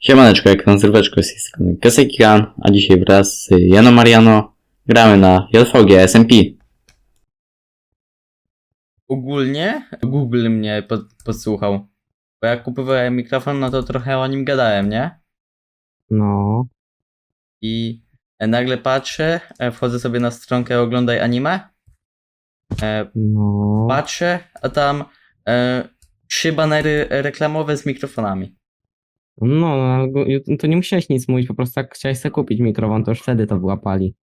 Siemaneczko, jak tam zdróweczko z tej strony Kasekigan, a dzisiaj wraz z Jano Mariano gramy na JVG SMP. Ogólnie Google mnie pod, podsłuchał, bo jak kupowałem mikrofon, no to trochę o nim gadałem, nie? No, I e, nagle patrzę, e, wchodzę sobie na stronkę oglądaj anime, e, no. patrzę, a tam e, trzy banery reklamowe z mikrofonami. No, no, to nie musiałeś nic mówić, po prostu jak chciałeś sobie kupić mikrofon, to już wtedy to wyłapali.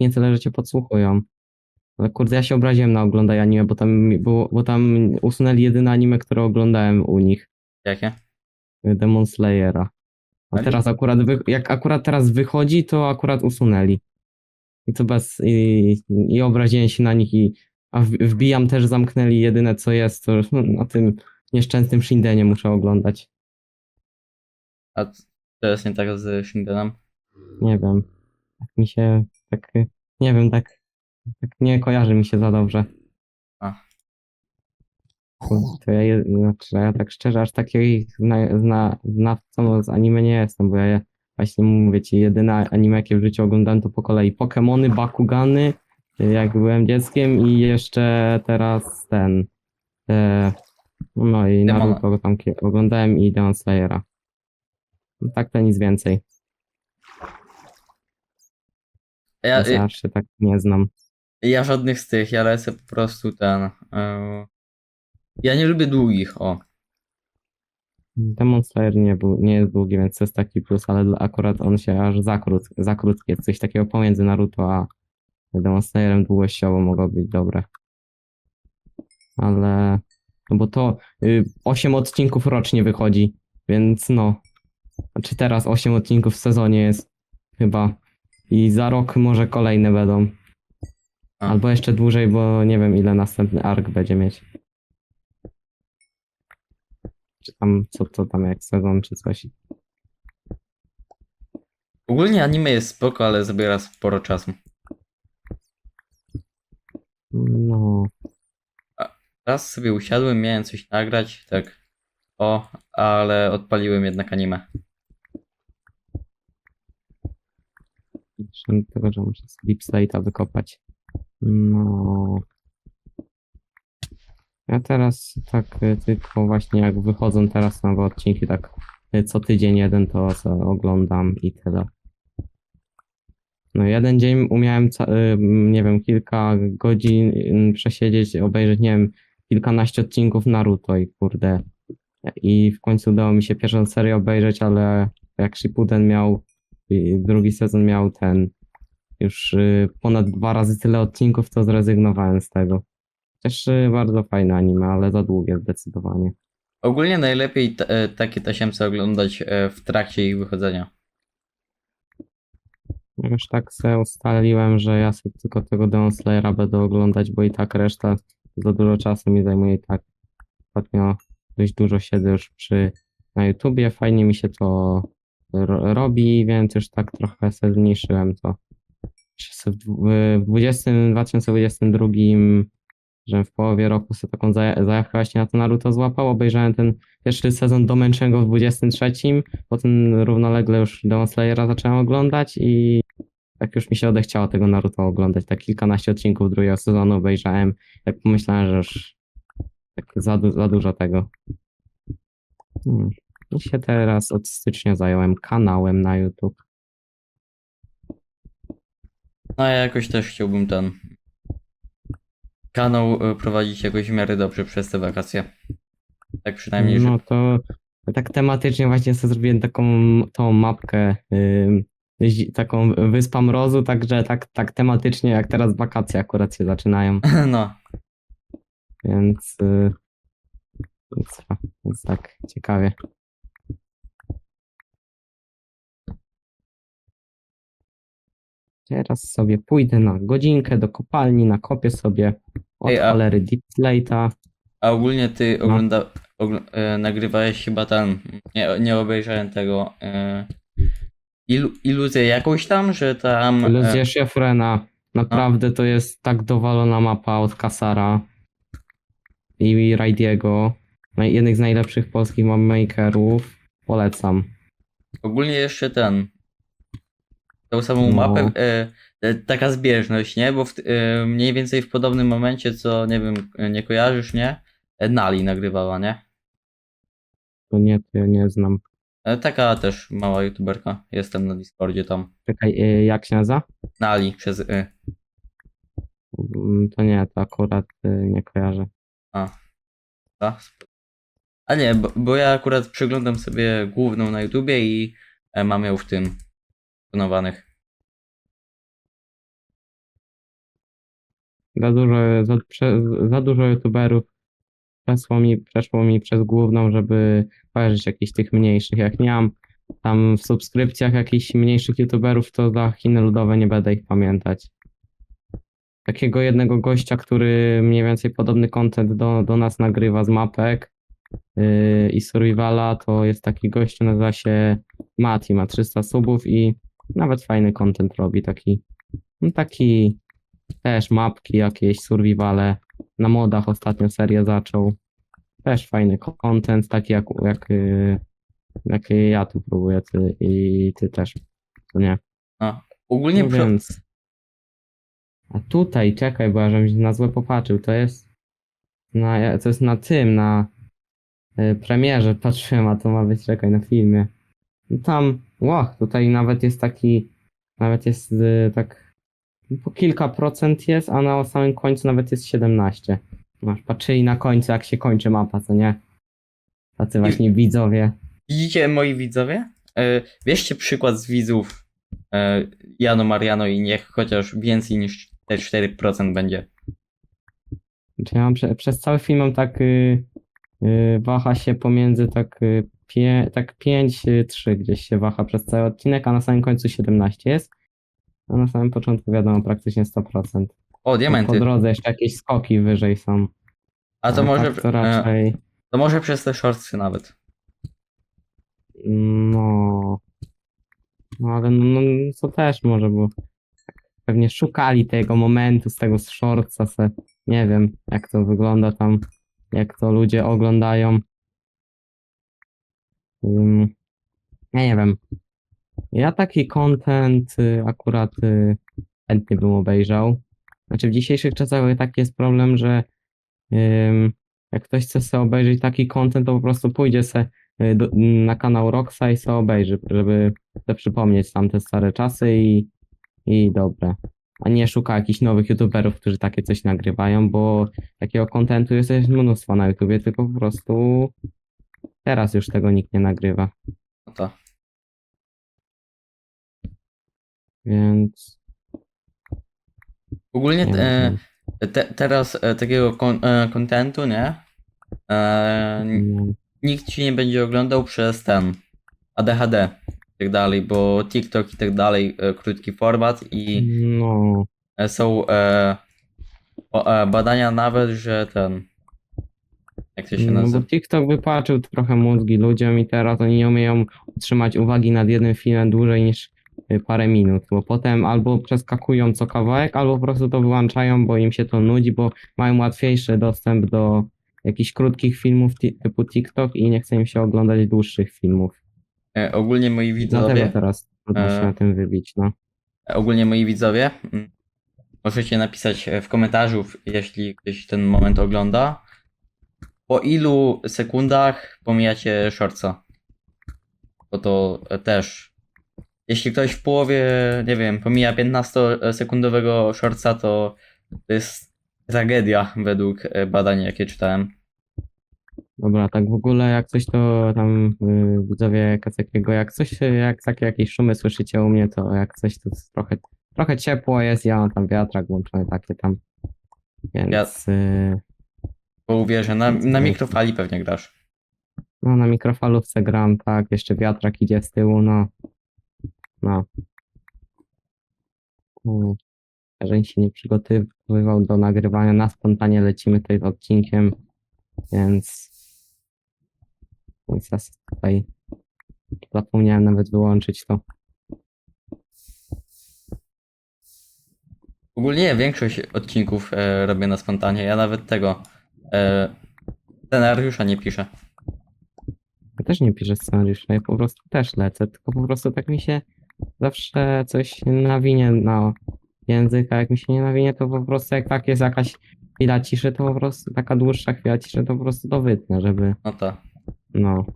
Nie tyle, że cię podsłuchują. Ale kurde, ja się obraziłem na oglądaj anime, bo tam, było, bo tam usunęli jedyne anime, które oglądałem u nich. Jakie? Demon Slayera. A Ale- teraz akurat, jak akurat teraz wychodzi, to akurat usunęli. I to bez, i, i obraziłem się na nich i, a wbijam też zamknęli jedyne co jest, to już na tym nieszczęsnym Shindenie muszę oglądać. A c- to jest nie tak z Shindenem? Nie wiem. Tak mi się, tak, nie wiem, tak, tak nie kojarzy mi się za dobrze. A. To ja, je- znaczy, ja tak szczerze, aż takiej zna, zna, znawcą z anime nie jestem, bo ja je- właśnie mówię ci, jedyne anime, jakie w życiu oglądałem, to po kolei Pokemony, Bakugany, jak byłem dzieckiem i jeszcze teraz ten, e, no i Demona. Naruto tam kie- oglądałem i Demon Slayera. No Tak to nic więcej. Ja, Ja tak nie znam. Ja żadnych z tych, ja lecę po prostu ten. e, ja nie lubię długich, o. Demon Slayer nie, był, nie jest długi, więc to jest taki plus, ale dla- akurat on się aż za, krót, za krótki jest. Coś takiego pomiędzy Naruto a Demon Slayerem długościowo mogło być dobre. Ale... No bo to y, 8 odcinków rocznie wychodzi, więc no... Znaczy teraz 8 odcinków w sezonie jest chyba. I za rok może kolejne będą. A. Albo jeszcze dłużej, bo nie wiem ile następny ark będzie mieć. Czy tam, co to tam jak sezon, czy coś. Ogólnie anime jest spoko, ale zabiera sporo czasu. No, Raz sobie usiadłem, miałem coś nagrać, tak. O, ale odpaliłem jednak anime. Jeszcze tego, że muszę z Deep Slate'a wykopać. No. Ja teraz tak y, tylko właśnie jak wychodzą teraz nowe odcinki, tak y, co tydzień jeden to oglądam i tyle. No jeden dzień umiałem, y, nie wiem, kilka godzin przesiedzieć, obejrzeć, nie wiem, kilkanaście odcinków Naruto i kurde. I w końcu udało mi się pierwszą serię obejrzeć, ale jak Shippuden miał, drugi sezon miał ten, już y, ponad dwa razy tyle odcinków, to zrezygnowałem z tego. Też y, bardzo fajne anime, ale za długie zdecydowanie. Ogólnie najlepiej e, takie tasiemce oglądać e, w trakcie ich wychodzenia. Już tak sobie ustaliłem, że ja sobie tylko tego Demon Slayera będę oglądać, bo i tak reszta za dużo czasu mi zajmuje i tak ostatnio dość dużo siedzę już przy na YouTubie, fajnie mi się to robi, więc już tak trochę sobie zmniejszyłem to. W dwu- w 20, 2022, że w połowie roku sobie taką zaja- zajawkę właśnie na to Naruto złapał, obejrzałem ten pierwszy sezon domęczę go w 23, potem równolegle już Demon Slayera zacząłem oglądać i tak już mi się odechciało tego Naruto oglądać. Tak kilkanaście odcinków drugiego sezonu obejrzałem, jak pomyślałem, że już tak za, du- za dużo tego. Hmm. I się teraz od stycznia zająłem kanałem na YouTube. No ja jakoś też chciałbym ten kanał e, prowadzić jakoś w miarę dobrze przez te wakacje. Tak przynajmniej, że No to tak tematycznie właśnie sobie zrobiłem taką tą mapkę, ym, zi- taką wyspa mrozu, także tak, tak tematycznie jak teraz wakacje akurat się zaczynają. no. Więc, y, więc, więc tak, ciekawie. Teraz sobie pójdę na godzinkę do kopalni, nakopię sobie od Ej, a- cholery Deep Slate'a. A ogólnie ty No. ogląda, ogl- e, nagrywałeś chyba ten, nie, nie obejrzałem tego, e, ilu, iluzję jakąś tam, że tam... Iluzja Schieffrena. Naprawdę to jest tak dowalona mapa od Kasara i Raidiego. Naj- Jednych z najlepszych polskich mapmakerów. Polecam. ogólnie jeszcze ten. Tą samą No. mapę. E, e, taka zbieżność, nie? Bo w, e, mniej więcej w podobnym momencie, co nie wiem, e, nie kojarzysz, nie? E, Nali nagrywała, nie? To nie, to ja nie znam. E, taka też mała youtuberka. Jestem na Discordzie tam. Czekaj, y, jak się nazywa? Nali przez y. Mm, To nie, to akurat nie kojarzę. A, A nie, bo, bo ja akurat przeglądam sobie główną na YouTubie i e, mam ją w tym Za dużo, za, za dużo youtuberów przeszło mi, przeszło mi przez główną, żeby kojarzyć jakichś tych mniejszych. Jak nie mam tam w subskrypcjach jakichś mniejszych youtuberów, to za Chiny ludowe nie będę ich pamiętać. Takiego jednego gościa, który mniej więcej podobny content do, do nas nagrywa z mapek yy, i survivala, to jest taki gość, nazywa się Mati, ma 300 subów i nawet fajny content robi, taki no taki też mapki jakieś, survivale. Na modach ostatnio serię zaczął. Też fajny content, taki jak, jak, y, jak ja tu próbuję, ty i ty też. Nie. Ogólnie No przy- więc. A tutaj, czekaj, bo ja żebym się na złe popatrzył. To jest na, to jest na tym, na y, premierze patrzyłem, a to ma być, czekaj, na filmie. No tam, ło, tutaj nawet jest taki, nawet jest y, tak, po kilka procent jest, a na samym końcu nawet jest 17. Masz, patrzyli na końcu, jak się kończy mapa, co nie? Tacy właśnie widzowie. Widzicie, moi widzowie? E, Bierzcie przykład z widzów e, Jano Mariano i niech chociaż więcej niż te 4% będzie. Znaczy ja mam prze, przez cały film mam tak y, y, waha się pomiędzy tak, y, pie, tak 5-3 gdzieś się waha przez cały odcinek, a na samym końcu 17 jest. A na samym początku wiadomo praktycznie 100%. O, Po diamenty. drodze jeszcze jakieś skoki wyżej są. A to może, tak to e, raczej. to może przez te shortsy nawet. No. No ale no, no, to też może, bo pewnie szukali tego momentu z tego shortsa se. Nie wiem, jak to wygląda tam, jak to ludzie oglądają. Ja nie wiem. Ja taki content y, akurat y, chętnie bym obejrzał. Znaczy w dzisiejszych czasach taki jest problem, że jak ktoś chce sobie obejrzeć taki content, to po prostu pójdzie se y, do, na kanał Roxa i sobie obejrzy, żeby sobie przypomnieć tamte stare czasy i, i dobre. A nie szuka jakichś nowych youtuberów, którzy takie coś nagrywają, bo takiego kontentu jest mnóstwo na YouTubie, tylko po prostu teraz już tego nikt nie nagrywa. No to. Więc Ogólnie nie e, te, teraz e, takiego e, kontentu, nie? E, nikt ci nie będzie oglądał przez ten ADHD i tak dalej, bo TikTok i tak dalej, krótki format i no, są e, badania nawet, że ten jak to się no bo nazywa? TikTok wypaczył trochę mózgi ludziom i teraz oni nie umieją utrzymać uwagi nad jednym filmem dłużej niż y, parę minut, bo potem albo przeskakują co kawałek, albo po prostu to wyłączają, bo im się to nudzi, bo mają łatwiejszy dostęp do jakichś krótkich filmów ti- typu TikTok i nie chce im się oglądać dłuższych filmów. E, ogólnie moi Dlatego widzowie, teraz trudno się E. na tym wybić, no. ogólnie moi widzowie, mm, możecie napisać e, w komentarzu, jeśli ktoś ten moment ogląda, po ilu sekundach pomijacie shortsa. Bo to e, też. Jeśli ktoś w połowie, nie wiem, pomija 15-sekundowego shortsa, to to jest tragedia według e, badań, jakie czytałem. Dobra, tak w ogóle jak coś to tam y, widzowie Kacekiego, jak coś, y, jak takie jakieś szumy słyszycie u mnie, to jak coś to jest trochę, trochę ciepło jest, ja mam tam wiatrak włączony takie tam, więc y, Bo uwierzę, na, na mikrofali pewnie grasz. no na mikrofalówce gram, tak, jeszcze wiatrak idzie z tyłu, no, no. Mm, Żeń się nie przygotowywał do nagrywania, na spontanie lecimy tutaj z odcinkiem, więc więc ja sobie tutaj zapomniałem nawet wyłączyć to. Ogólnie większość odcinków e, robię na spontanie. Ja nawet tego e, scenariusza nie piszę. Ja też nie piszę scenariusza, ja po prostu też lecę, tylko po prostu tak mi się zawsze coś nawinie na język, a jak mi się nie nawinie, to po prostu jak tak jest jakaś chwila ciszy, to po prostu taka dłuższa chwila ciszy, to po prostu to wytnę, żeby, No tak. no.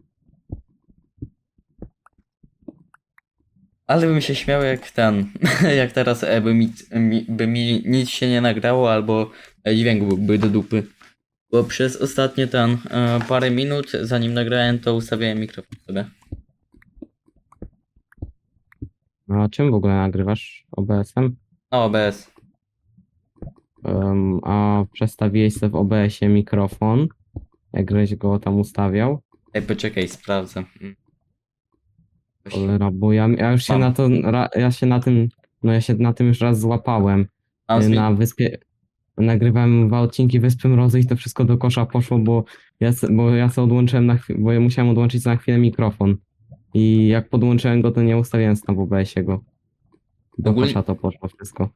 Ale bym się śmiał jak ten, jak teraz e, by mi, mi, by mi nic się nie nagrało albo e, dźwięk byłby do dupy. Bo przez ostatnie ten e, parę minut, zanim nagrałem, to ustawiałem mikrofon sobie. A czym w ogóle nagrywasz OBS-em? No, OBS. Em, a przestawiłeś sobie w OBS-ie mikrofon, jak żeś go tam ustawiał? Ej, poczekaj, sprawdzę. Mm. Cholera, bo ja, ja już się na to, ra, ja się na tym, no ja się na tym już raz złapałem. Mam Y, zmi- na wyspie, nagrywałem dwa odcinki Wyspy Mrozy i to wszystko do kosza poszło, bo ja, bo ja sobie odłączyłem na chwilę, bo ja musiałem odłączyć na chwilę mikrofon. I jak podłączyłem go, to nie ustawiłem tam w OBS-ie go. Do Ogólnie- kosza to poszło wszystko.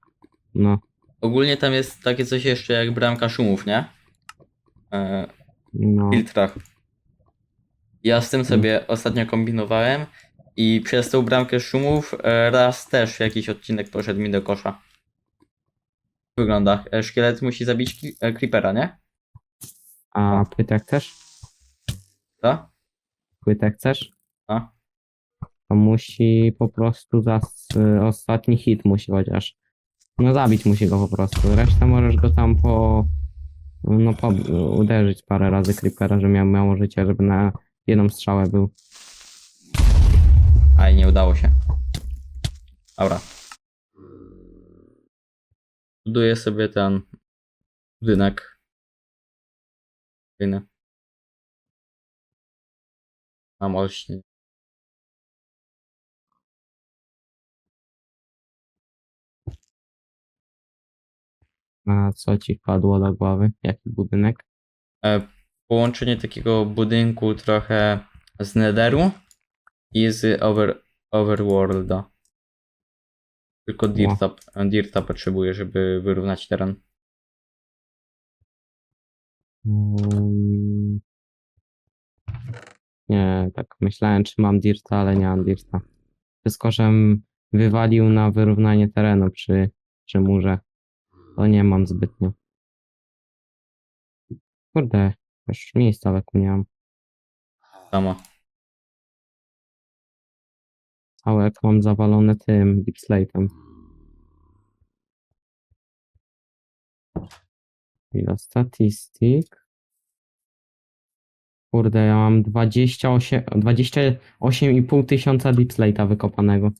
No, Ogólnie tam jest takie coś jeszcze jak bramka szumów, nie? E, no. w filtrach. Ja z tym sobie ostatnio kombinowałem i przez tą bramkę szumów e, raz też jakiś odcinek poszedł mi do kosza. Wygląda. E, Szkielet musi zabić e, creepera, nie? A płytę chcesz? Co? Płytę chcesz? A? To musi po prostu za s- ostatni hit musi chociaż. No zabić musi go po prostu. Resztę możesz go tam po. No po, uderzyć parę razy creepera, żeby miał mało życia, żeby na jedną strzałę był. Aj, nie udało się. Dobra. Buduję sobie ten budynek. Fajny. Mam olśnie. A co ci wpadło do głowy? Jaki budynek? E, połączenie takiego budynku trochę z Netheru i z over, Overworlda. Tylko Dirta, Dirta potrzebuję, żeby wyrównać teren. Mm. Nie, tak myślałem, czy mam dirta, ale nie mam dirta. Wszystko, żem wywalił na wyrównanie terenu przy, przy murze. To nie mam zbytnio. Kurde, już miejsca leku nie mam. Samo. Całe mam zawalone tym deep slate'em. Ile statystyk? Kurde, ja mam 28, 28,5 tysiąca deep slate'a wykopanego.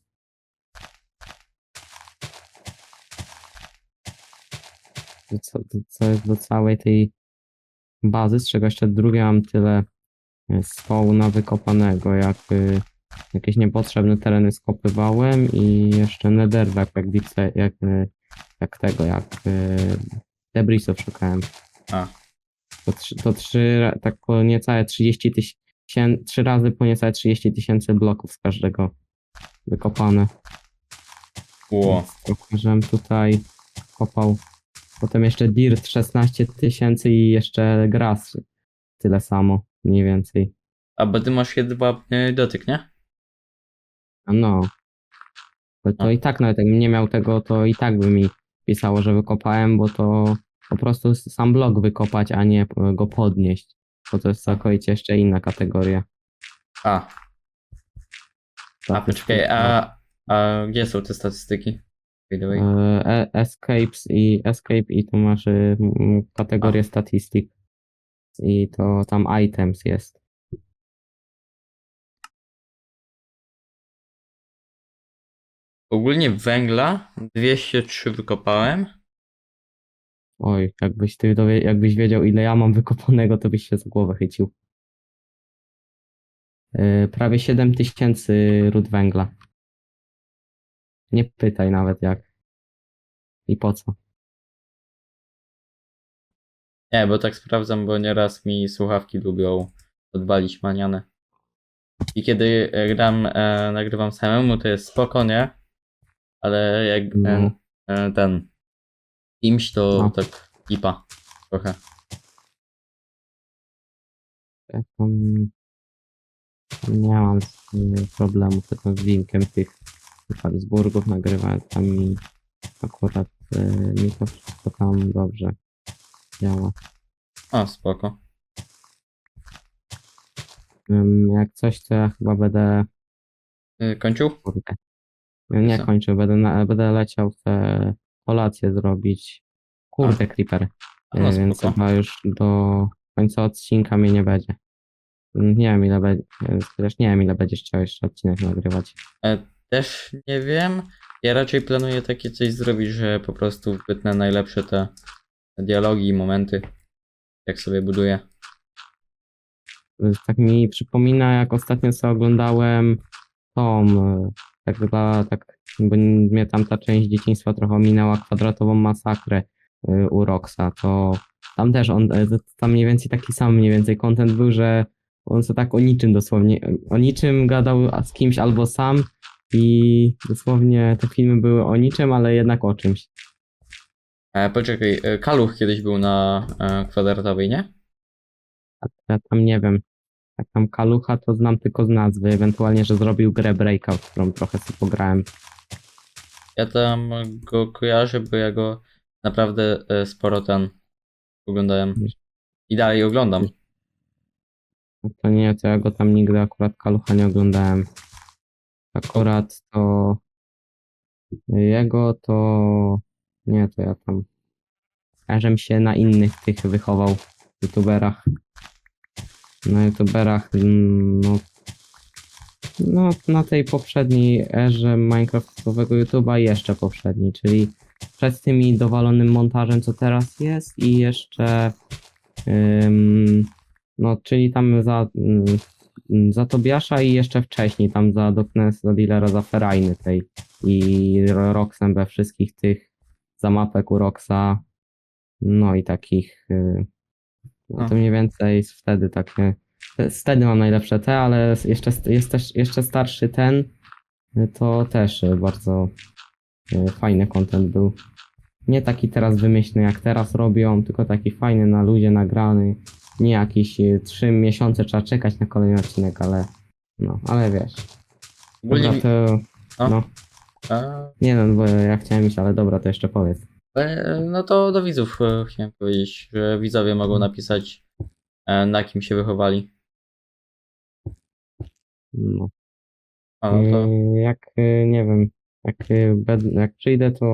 Co, co jest do całej tej bazy, z czego jeszcze drugie mam tyle e, spawna wykopanego, jak y, jakieś niepotrzebne tereny skopywałem i jeszcze netherrack, jak, sla- jak, y, jak tego, jak y, debrisów szukałem. A. To, trzy- to trzy, tak po niecałe 30 tysięcy, trzy razy po niecałe 30 tysięcy bloków z każdego wykopane. Ło. Żem tutaj kopał. Potem jeszcze dirt 16 tysięcy i jeszcze gras tyle samo, mniej więcej. A bo ty masz jedwabny dotyk, nie? A No. To, to A. i tak nawet jakbym nie miał tego, to i tak by mi pisało, że wykopałem, bo to po prostu sam blok wykopać, a nie go podnieść. Bo to jest całkowicie jeszcze inna kategoria. A, a poczekaj, a, a gdzie są te statystyki? By the way. E, e- escapes i escape i tu masz y, m, kategorię statistik. I to tam items jest. Ogólnie węgla 203 wykopałem. Oj, jakbyś ty dowie, jakbyś wiedział ile ja mam wykopanego, to byś się za głowę chycił. E, prawie 7 tysięcy ród węgla. Nie pytaj nawet jak. I po co. Nie, bo tak sprawdzam, bo nieraz mi słuchawki lubią odwalić manianę. I kiedy gram, e, nagrywam samemu, to jest spoko, nie? Ale jak No. e, ten kimś, to No. tak lipa trochę. Jak tam Nie mam z tym problemu z linkiem tych Habsburgów nagrywałem tam i akurat e, mi to wszystko tam dobrze działa. A, spoko. Ym, Jak coś, to ja chyba będę Y, Kończył? Kurde. Nie kończę, będę, na, będę leciał chcę kolację zrobić. Kurde, Creeper. A, no E, Więc spoko. chyba już do końca odcinka mnie nie będzie. Nie wiem ile będzie, chociaż nie wiem ile będziesz chciał jeszcze odcinek nagrywać. E, Też nie wiem. Ja raczej planuję takie coś zrobić, że po prostu wytnę najlepsze te dialogi i momenty, jak sobie buduję. Tak mi przypomina, jak ostatnio sobie oglądałem tą, e, tak dla, tak, bo mnie tamta część dzieciństwa trochę ominęła kwadratową masakrę e, u Roxa, to tam też on, e, tam mniej więcej taki sam mniej więcej content był, że on co tak o niczym dosłownie, o niczym gadał z kimś albo sam i dosłownie te filmy były o niczym, ale jednak o czymś. E, poczekaj, e, Kaluch kiedyś był na e, kwadratowej, nie? A ja tam nie wiem, tam Kalucha to znam tylko z nazwy, ewentualnie, że zrobił grę Breakout, którą trochę sobie pograłem. Ja tam go kojarzę, bo ja go naprawdę e, sporo ten oglądałem. I dalej oglądam. No To nie, to ja go tam nigdy akurat Kalucha nie oglądałem. Akurat to jego to nie, to ja tam każem się na innych tych wychował youtuberach. Na youtuberach no, no na tej poprzedniej erze minecraftowego youtuba jeszcze poprzedniej, czyli przed tymi dowalonym montażem co teraz jest i jeszcze ym, no, czyli tam za, mm, za Tobiasza i jeszcze wcześniej, tam za Doknes, za dealera, za Ferajny tej i Ro- Roxem we wszystkich tych zamapek u Roxa, no i takich, y, no to mniej więcej jest wtedy takie, te- wtedy mam najlepsze te, ale jeszcze, jest też jeszcze starszy ten, to też y, bardzo y, fajny content był. Nie taki teraz wymyślny jak teraz robią, tylko taki fajny na ludzie nagrany. Nie jakieś y, trzy miesiące trzeba czekać na kolejny odcinek, ale no, ale wiesz. Ogólnie Dobra, to, No. no, e, nie no, bo ja chciałem iść, ale dobra, to jeszcze powiedz. E, no to do widzów e, chciałem powiedzieć, że widzowie mogą napisać e, na kim się wychowali. No. A no to Jak, nie wiem, jak, jak przyjdę, to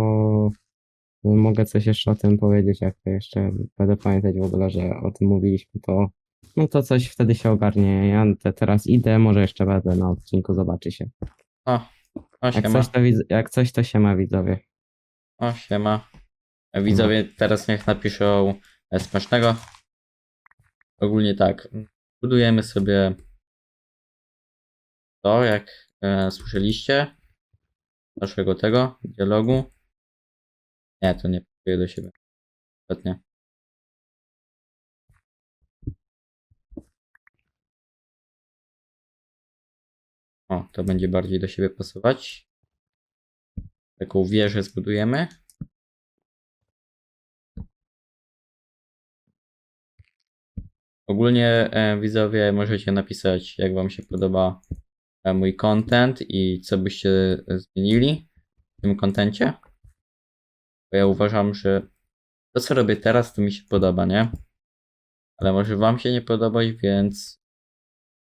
mogę coś jeszcze o tym powiedzieć, jak to jeszcze będę pamiętać w ogóle, że o tym mówiliśmy, to no to coś wtedy się ogarnie. Ja te, teraz idę, może jeszcze będę na odcinku, zobaczy się. o, o Jak siema. coś, to jak coś, to się ma widzowie. O siema. E, Widzowie teraz niech napiszą e, smacznego. Ogólnie tak. Budujemy sobie to, jak e, słyszeliście. Naszego tego dialogu. Nie, to nie pasuje do siebie. Ostatnio. O, to będzie bardziej do siebie pasować. Taką wieżę zbudujemy. Ogólnie e, widzowie możecie napisać, jak wam się podoba e, mój content i co byście e, zmienili w tym kontencie. Bo ja uważam, że to, co robię teraz, to mi się podoba, nie? Ale może wam się nie podobać, więc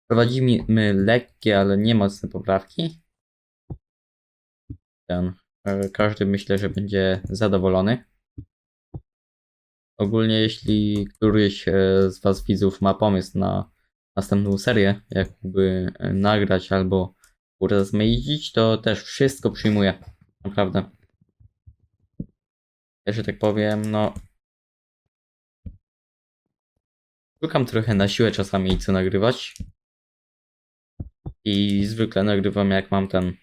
prowadzimy lekkie, ale nie mocne poprawki. Ten, każdy myślę, że będzie zadowolony. Ogólnie, jeśli któryś e, z Was widzów ma pomysł na następną serię, jakby e, nagrać albo urozmaicić, to też wszystko przyjmuję. Naprawdę. Ja że tak powiem, no. Szukam trochę na siłę czasami co nagrywać. I zwykle nagrywam jak mam ten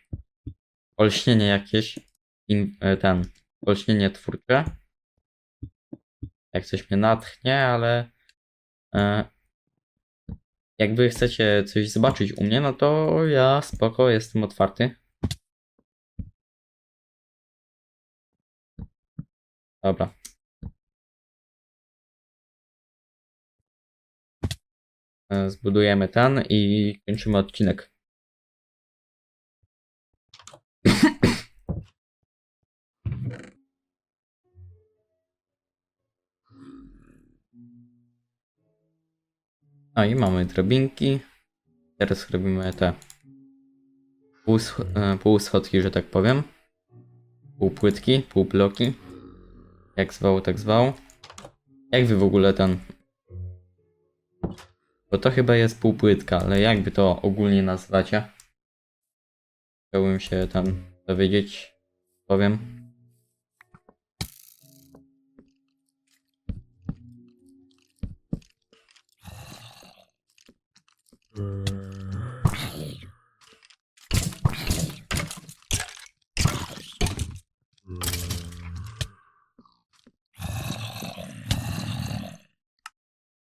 olśnienie jakieś. In, e, ten. Olśnienie twórcze jak coś mnie natchnie, ale e, jak wy chcecie coś zobaczyć u mnie, no to ja spoko, jestem otwarty. Dobra. e, zbudujemy ten i kończymy odcinek. No i mamy drabinki. Teraz robimy te e, półschodki, że tak powiem. Półpłytki, półbloki. Jak zwał, tak zwał. Jak wy w ogóle ten... Bo to chyba jest półpłytka, ale jak wy to ogólnie nazywacie? Chciałbym się tam dowiedzieć. Powiem.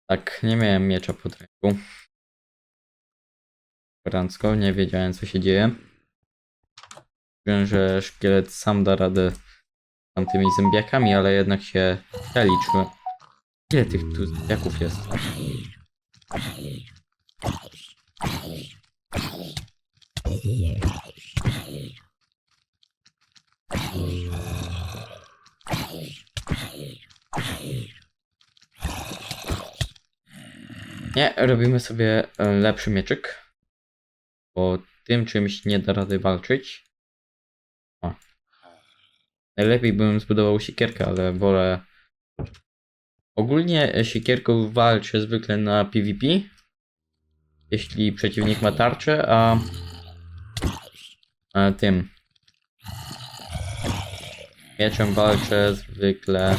Tak, nie miałem miecza pod ręką. Francko, nie wiedziałem co się dzieje. Wiem, że szkielet sam da radę z tamtymi zębiakami, ale jednak się przeliczyłem. Ile tych tu zębiaków jest? Nie, robimy sobie e, lepszy mieczyk. Bo tym czymś nie da rady walczyć. O. Najlepiej bym zbudował siekierkę, ale wolę. Ogólnie siekierką walczę zwykle na PvP. Jeśli przeciwnik ma tarczę, a, a tym. Mieczem walczę zwykle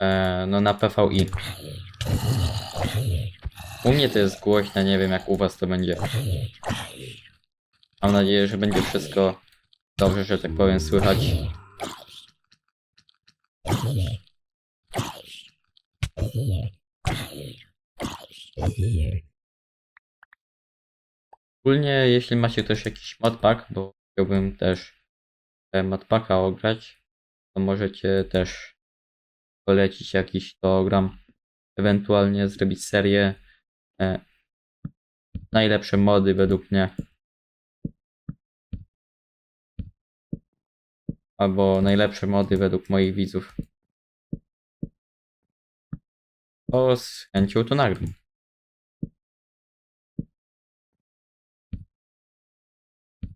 e, no na PvI. U mnie to jest głośne, nie wiem jak u was to będzie. Mam nadzieję, że będzie wszystko dobrze, że tak powiem, słychać. Ogólnie jeśli macie też jakiś modpack, bo chciałbym też e, modpacka ograć, to możecie też polecić jakiś to gram. Ewentualnie zrobić serię e, najlepsze mody według mnie. Albo najlepsze mody według moich widzów. To z chęcią to nagram.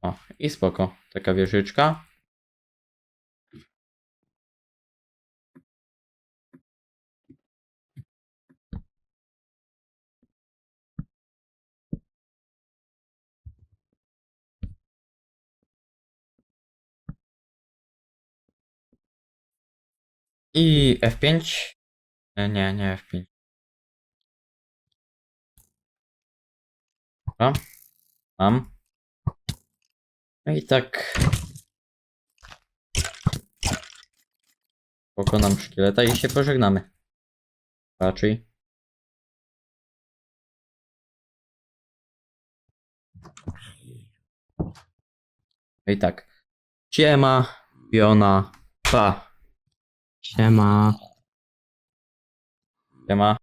O, i spoko. Taka wieżyczka. I F5. E, Nie, nie F5. Dobra. Mam. No i tak. Pokonam szkieleta i się pożegnamy. Raczej. No i tak. Siema, Fiona, pa. Siema. Siema.